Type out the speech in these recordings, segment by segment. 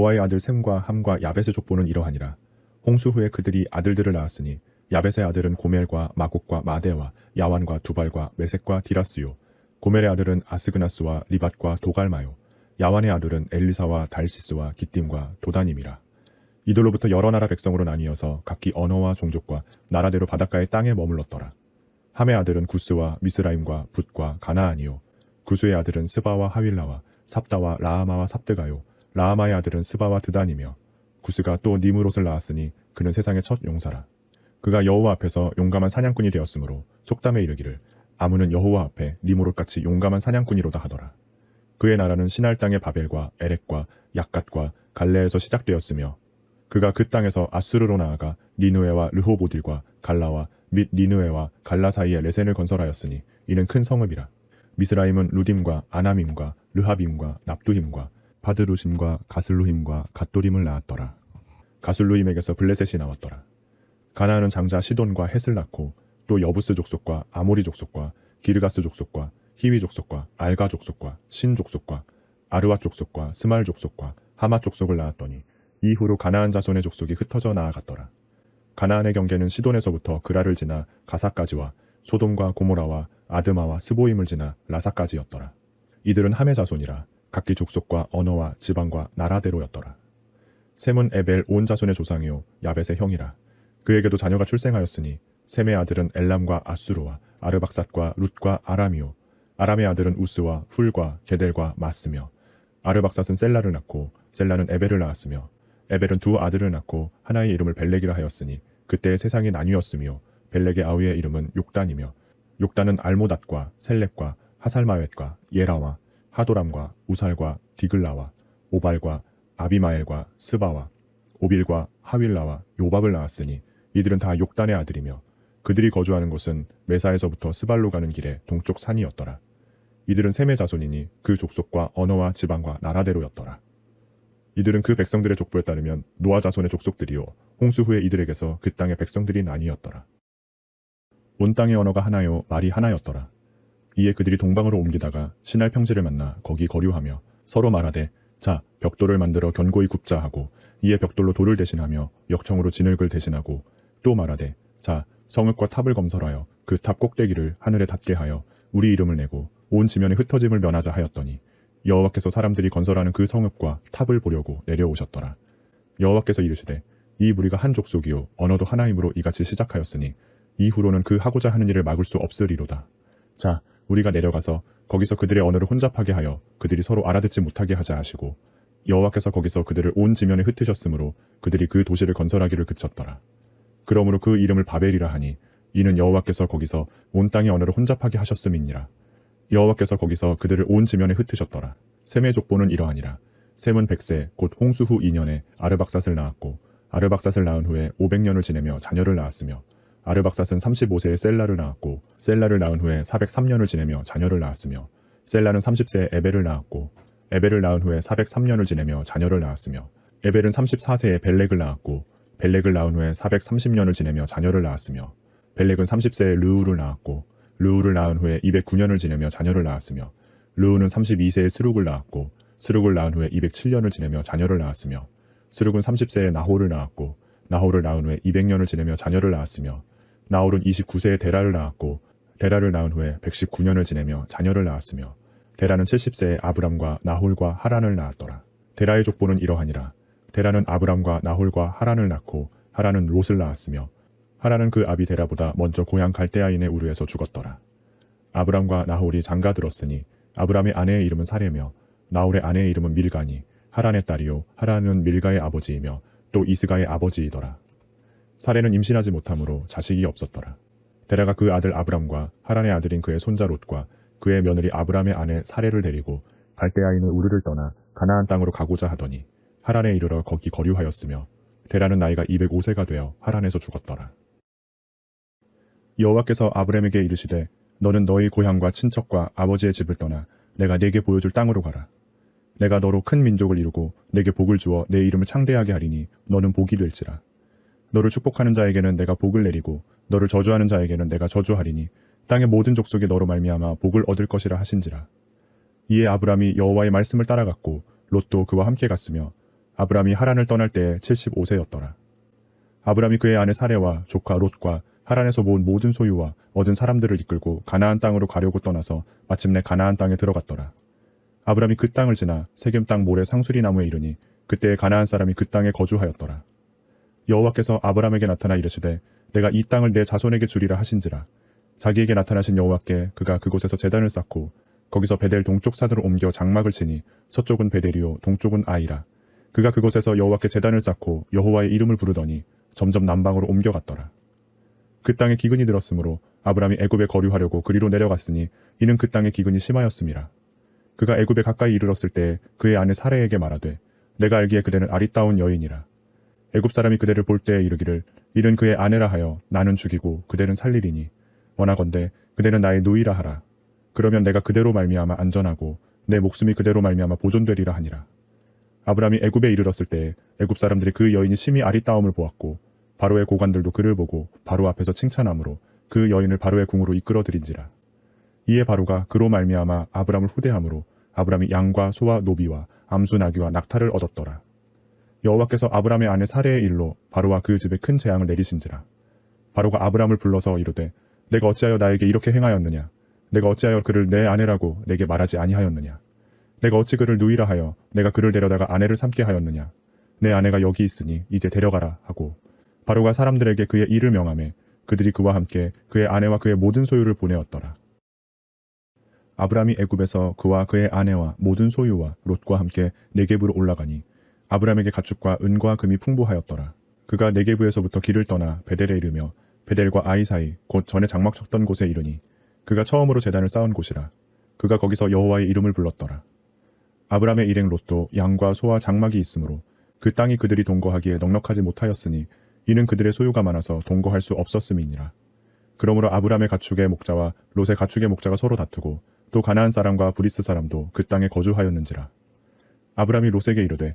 노아의 아들 셈과 함과 야벳의 족보는 이러하니라. 홍수 후에 그들이 아들들을 낳았으니 야벳의 아들은 고멜과 마곡과 마대와 야완과 두발과 메색과 디라스요. 고멜의 아들은 아스그나스와 리밧과 도갈마요. 야완의 아들은 엘리사와 달시스와 기띔과 도다님이라. 이들로부터 여러 나라 백성으로 나뉘어서 각기 언어와 종족과 나라대로 바닷가의 땅에 머물렀더라. 함의 아들은 구스와 미스라임과 붓과 가나안이요. 구스의 아들은 스바와 하윌라와 삽다와 라하마와 삽드가요. 라하마의 아들은 스바와 드단이며 구스가 또 니무롯을 낳았으니 그는 세상의 첫 용사라. 그가 여호와 앞에서 용감한 사냥꾼이 되었으므로 속담에 이르기를 아무는 여호와 앞에 니무롯같이 용감한 사냥꾼이로다 하더라. 그의 나라는 신할 땅의 바벨과 에렉과 약갓과 갈레에서 시작되었으며 그가 그 땅에서 아수르로 나아가 니누에와 르호보딜과 갈라와 및 니누에와 갈라 사이에 레센을 건설하였으니 이는 큰 성읍이라. 미스라임은 루딤과 아나밈과 르하빔과 납두힘과 바드루심과 가슬루힘과 갓도림을 낳았더라. 가슬루힘에게서 블레셋이 나왔더라. 가나안은 장자 시돈과 헷을 낳고 또 여부스 족속과 아모리 족속과 기르가스 족속과 히위 족속과 알가 족속과 신 족속과 아르와 족속과 스말 족속과 하마 족속을 낳았더니 이후로 가나안 자손의 족속이 흩어져 나아갔더라. 가나안의 경계는 시돈에서부터 그라를 지나 가사까지와 소돔과 고모라와 아드마와 스보임을 지나 라사까지였더라. 이들은 함의 자손이라 각기 족속과 언어와 지방과 나라대로였더라. 셈은 에벨 온 자손의 조상이요 야벳의 형이라. 그에게도 자녀가 출생하였으니 셈의 아들은 엘람과 아수르와 아르박삿과 룻과 아람이요 아람의 아들은 우스와 훌과 게델과 마스며 아르박삿은 셀라를 낳고 셀라는 에벨을 낳았으며 에벨은 두 아들을 낳고 하나의 이름을 벨렉이라 하였으니 그때의 세상이 나뉘었으며 벨렉의 아우의 이름은 욕단이며 욕단은 알모닷과 셀렉과 하살마웻과 예라와 하도람과 우살과 디글라와 오발과 아비마엘과 스바와 오빌과 하윌라와 요밥을 낳았으니 이들은 다 욕단의 아들이며 그들이 거주하는 곳은 메사에서부터 스발로 가는 길에 동쪽 산이었더라. 이들은 셈의 자손이니 그 족속과 언어와 지방과 나라대로였더라. 이들은 그 백성들의 족보에 따르면 노아 자손의 족속들이요 홍수 후에 이들에게서 그 땅의 백성들이 나뉘었더라. 온 땅의 언어가 하나요 말이 하나였더라. 이에 그들이 동방으로 옮기다가 신할 평지를 만나 거기 거류하며 서로 말하되 자 벽돌을 만들어 견고히 굽자 하고 이에 벽돌로 돌을 대신하며 역청으로 진흙을 대신하고 또 말하되 자 성읍과 탑을 검설하여 그 탑 꼭대기를 하늘에 닿게 하여 우리 이름을 내고 온 지면에 흩어짐을 면하자 하였더니 여호와께서 사람들이 건설하는 그 성읍과 탑을 보려고 내려오셨더라. 여호와께서 이르시되 이 무리가 한 족속이요 언어도 하나이므로 이같이 시작하였으니 이후로는 그 하고자 하는 일을 막을 수 없으리로다. 자 우리가 내려가서 거기서 그들의 언어를 혼잡하게 하여 그들이 서로 알아듣지 못하게 하자 하시고 여호와께서 거기서 그들을 온 지면에 흩으셨으므로 그들이 그 도시를 건설하기를 그쳤더라. 그러므로 그 이름을 바벨이라 하니 이는 여호와께서 거기서 온 땅의 언어를 혼잡하게 하셨음이니라. 여호와께서 거기서 그들을 온 지면에 흩으셨더라. 셈의 족보는 이러하니라. 셈은 백세 곧 홍수 후 2년에 아르박삿을 낳았고 아르박삿을 낳은 후에 500년을 지내며 자녀를 낳았으며 아르박삿은 35세에 셀라를 낳았고 셀라를 낳은 후에 403년을 지내며 자녀를 낳았으며 셀라는 30세에 에벨을 낳았고 에벨을 낳은 후에 403년을 지내며 자녀를 낳았으며 에벨은 34세에 벨렉을 낳았고 벨렉을 낳은 후에 430년을 지내며 자녀를 낳았으며 벨렉은 30세에 르우를 낳았고 르우를 낳은 후에 209년을 지내며 자녀를 낳았으며 르우는 32세에 스룩을 낳았고 스룩을 낳은 후에 207년을 지내며 자녀를 낳았으며 스룩은 30세에 나홀을 낳았고 나홀을 낳은 후에 200년을 지내며 자녀를 낳았으며 나홀은 29세에 데라를 낳았고 데라를 낳은 후에 119년을 지내며 자녀를 낳았으며 데라는 70세에 아브람과 나홀과 하란을 낳았더라. 데라의 족보는 이러하니라. 데라는 아브람과 나홀과 하란을 낳고 하란은 롯을 낳았으며 하란은 그 아비 데라보다 먼저 고향 갈대아인의 우르에서 죽었더라. 아브람과 나홀이 장가 들었으니 아브람의 아내의 이름은 사레며 나홀의 아내의 이름은 밀가니 하란의 딸이요 하란은 밀가의 아버지이며 또 이스가의 아버지이더라. 사레는 임신하지 못하므로 자식이 없었더라. 데라가 그 아들 아브람과 하란의 아들인 그의 손자 롯과 그의 며느리 아브람의 아내 사레를 데리고 갈대아인의 우르를 떠나 가나안 땅으로 가고자 하더니 하란에 이르러 거기 거류하였으며 데라는 나이가 205세가 되어 하란에서 죽었더라. 여호와께서 아브람에게 이르시되 너는 너희 고향과 친척과 아버지의 집을 떠나 내가 네게 보여줄 땅으로 가라. 내가 너로 큰 민족을 이루고 내게 복을 주어 내 이름을 창대하게 하리니 너는 복이 될지라. 너를 축복하는 자에게는 내가 복을 내리고 너를 저주하는 자에게는 내가 저주하리니 땅의 모든 족속이 너로 말미암아 복을 얻을 것이라 하신지라. 이에 아브람이 여호와의 말씀을 따라갔고 롯도 그와 함께 갔으며 아브람이 하란을 떠날 때에 75세였더라. 아브람이 그의 아내 사레와 조카 롯과 하란에서 모은 모든 소유와 얻은 사람들을 이끌고 가나안 땅으로 가려고 떠나서 마침내 가나안 땅에 들어갔더라. 아브람이 그 땅을 지나 세겜 땅 모래 상수리 나무에 이르니 그때에 가나안 사람이 그 땅에 거주하였더라. 여호와께서 아브람에게 나타나 이르시되 내가 이 땅을 내 자손에게 주리라 하신지라 자기에게 나타나신 여호와께 그가 그곳에서 제단을 쌓고 거기서 베델 동쪽 산으로 옮겨 장막을 치니 서쪽은 베델이요 동쪽은 아이라 그가 그곳에서 여호와께 제단을 쌓고 여호와의 이름을 부르더니 점점 남방으로 옮겨갔더라. 그 땅에 기근이 들었으므로 아브람이 애굽에 거류하려고 그리로 내려갔으니 이는 그 땅에 기근이 심하였음이라. 그가 애굽에 가까이 이르렀을 때 그의 아내 사레에게 말하되 내가 알기에 그대는 아리따운 여인이라. 애굽 사람이 그대를 볼 때에 이르기를 이는 그의 아내라 하여 나는 죽이고 그대는 살리리니 원하건대 그대는 나의 누이라 하라. 그러면 내가 그대로 말미암아 안전하고 내 목숨이 그대로 말미암아 보존되리라 하니라. 아브람이 애굽에 이르렀을 때 애굽 사람들이 그 여인이 심히 아리따움을 보았고 바로의 고관들도 그를 보고 바로 앞에서 칭찬함으로 그 여인을 바로의 궁으로 이끌어들인지라. 이에 바로가 그로 말미암아 아브람을 후대함으로 아브람이 양과 소와 노비와 암수 나귀와 낙타를 얻었더라. 여호와께서 아브람의 아내 사레의 일로 바로와 그 집에 큰 재앙을 내리신지라. 바로가 아브람을 불러서 이르되 내가 어찌하여 나에게 이렇게 행하였느냐? 내가 어찌하여 그를 내 아내라고 내게 말하지 아니하였느냐? 내가 어찌 그를 누이라 하여 내가 그를 데려다가 아내를 삼게 하였느냐? 내 아내가 여기 있으니 이제 데려가라 하고 바로가 사람들에게 그의 일을 명함에 그들이 그와 함께 그의 아내와 그의 모든 소유를 보내었더라. 아브람이 애굽에서 그와 그의 아내와 모든 소유와 롯과 함께 네게부로 올라가니 아브람에게 가축과 은과 금이 풍부하였더라. 그가 네게부에서부터 길을 떠나 베델에 이르며 베델과 아이 사이 곧 전에 장막 쳤던 곳에 이르니 그가 처음으로 재단을 쌓은 곳이라. 그가 거기서 여호와의 이름을 불렀더라. 아브람의 일행 롯도 양과 소와 장막이 있으므로 그 땅이 그들이 동거하기에 넉넉하지 못하였으니 이는 그들의 소유가 많아서 동거할 수 없었음이니라. 그러므로 아브람의 가축의 목자와 롯의 가축의 목자가 서로 다투고 또 가나안 사람과 브리스 사람도 그 땅에 거주하였는지라. 아브람이 롯에게 이르되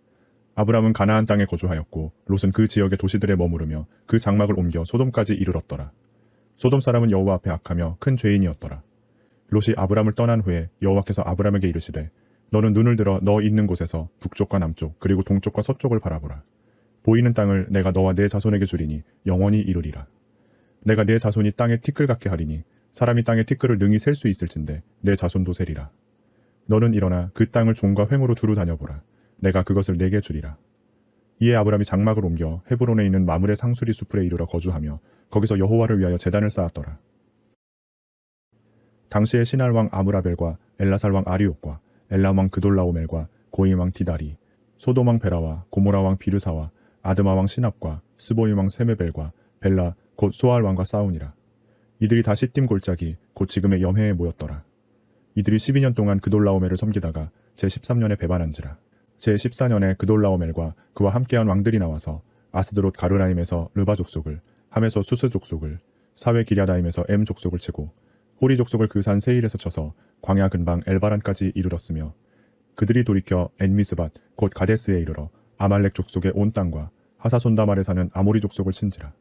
아브람은 가나안 땅에 거주하였고 롯은 그 지역의 도시들에 머무르며 그 장막을 옮겨 소돔까지 이르렀더라. 소돔 사람은 여호와 앞에 악하며 큰 죄인이었더라. 롯이 아브람을 떠난 후에 여호와께서 아브람에게 이르시되 너는 눈을 들어 너 있는 곳에서 북쪽과 남쪽 그리고 동쪽과 서쪽을 바라보라. 보이는 땅을 내가 너와 내 자손에게 주리니 영원히 이루리라. 내가 내 자손이 땅에 티끌 같게 하리니 사람이 땅에 티끌을 능히 셀 수 있을진데 내 자손도 세리라. 너는 일어나 그 땅을 종과 횡으로 두루 다녀보라. 내가 그것을 내게 주리라. 이에 아브람이 장막을 옮겨 헤브론에 있는 마물의 상수리 수풀에 이르러 거주하며 거기서 여호와를 위하여 제단을 쌓았더라. 당시에 신할 왕 아므라벨과 엘라살 왕 아리옥과 엘람 왕 그돌라오멜과 고임 왕 디다리, 소돔 왕 베라와 고모라 왕 비르사와 아드마 왕 시납과 스보임 왕 세메벨과 벨라 곧 소알 왕과 싸우니라. 이들이 다 시딤 골짜기 곧 지금의 염해에 모였더라. 이들이 12년 동안 그돌라오멜을 섬기다가 제13년에 배반한지라. 제14년에 그돌라오멜과 그와 함께한 왕들이 나와서 아스드롯 가르나임에서 르바 족속을, 함에서 수스 족속을, 사회 기랴다임에서 엠 족속을 치고 호리 족속을 그 산 세일에서 쳐서 광야 근방 엘바란까지 이르렀으며 그들이 돌이켜 엔미스밭 곧 가데스에 이르러 아말렉 족속의 온 땅과 하사손다말에 사는 아모리 족속을 친지라.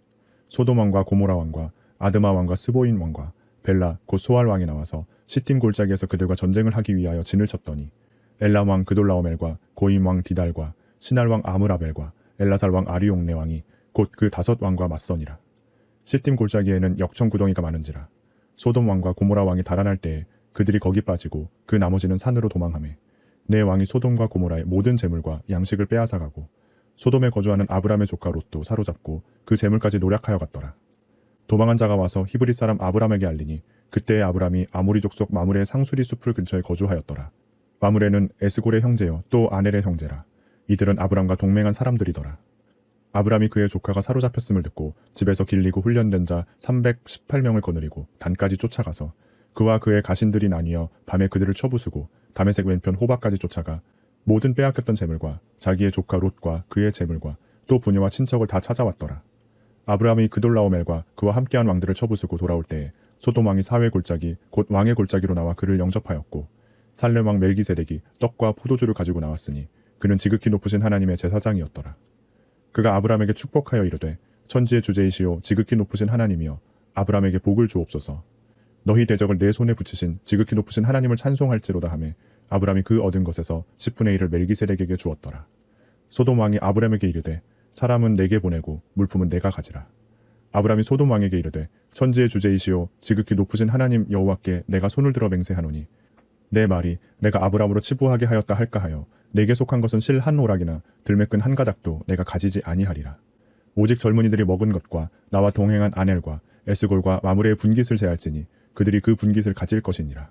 소돔 왕과 고모라 왕과 아드마 왕과 스보인 왕과 벨라 곧 소알 왕이 나와서 시팀 골짜기에서 그들과 전쟁을 하기 위하여 진을 쳤더니 엘람 왕 그돌라오멜과 고임 왕 디달과 신할 왕 아므라벨과 엘라살 왕 아리용네 왕이 곧 그 다섯 왕과 맞서니라 시팀 골짜기에는 역청 구덩이가 많은지라 소돔 왕과 고모라 왕이 달아날 때에 그들이 거기 빠지고 그 나머지는 산으로 도망하매 내 왕이 소돔과 고모라의 모든 재물과 양식을 빼앗아 가고 소돔에 거주하는 아브람의 조카 롯도 사로잡고 그 재물까지 노략하여 갔더라. 도망한 자가 와서 히브리 사람 아브람에게 알리니 그때의 아브람이 아모리 족 속 마물의 상수리 숲을 근처에 거주하였더라. 마물에는 에스골의 형제여 또 아넬의 형제라. 이들은 아브람과 동맹한 사람들이더라. 아브람이 그의 조카가 사로잡혔음을 듣고 집에서 길리고 훈련된 자 318명을 거느리고 단까지 쫓아가서 그와 그의 가신들이 나뉘어 밤에 그들을 쳐부수고 담에색 왼편 호박까지 쫓아가 모든 빼앗겼던 재물과 자기의 조카 롯과 그의 재물과 또 부녀와 친척을 다 찾아왔더라. 아브라함이 그돌라오멜과 그와 함께한 왕들을 쳐부수고 돌아올 때에 소돔 왕이 사회 골짜기 곧 왕의 골짜기로 나와 그를 영접하였고 살렘 왕 멜기세덱이 떡과 포도주를 가지고 나왔으니 그는 지극히 높으신 하나님의 제사장이었더라. 그가 아브라함에게 축복하여 이르되 천지의 주제이시오 지극히 높으신 하나님이여 아브라함에게 복을 주옵소서. 너희 대적을 내 손에 붙이신 지극히 높으신 하나님을 찬송할지로다 하매 아브라함이 그 얻은 것에서 10분의 1을 멜기세덱에게 주었더라. 소돔 왕이 아브라함에게 이르되 사람은 내게 보내고 물품은 내가 가지라. 아브라함이 소돔 왕에게 이르되 천지의 주제이시오 지극히 높으신 하나님 여호와께 내가 손을 들어 맹세하노니 내 말이 내가 아브라함으로 치부하게 하였다 할까 하여 내게 속한 것은 실 한 오락이나 들매끈 한 가닥도 내가 가지지 아니하리라. 오직 젊은이들이 먹은 것과 나와 동행한 아넬과 에스골과 마무레의 분깃을 제할지니 그들이 그 분깃을 가질 것이니라.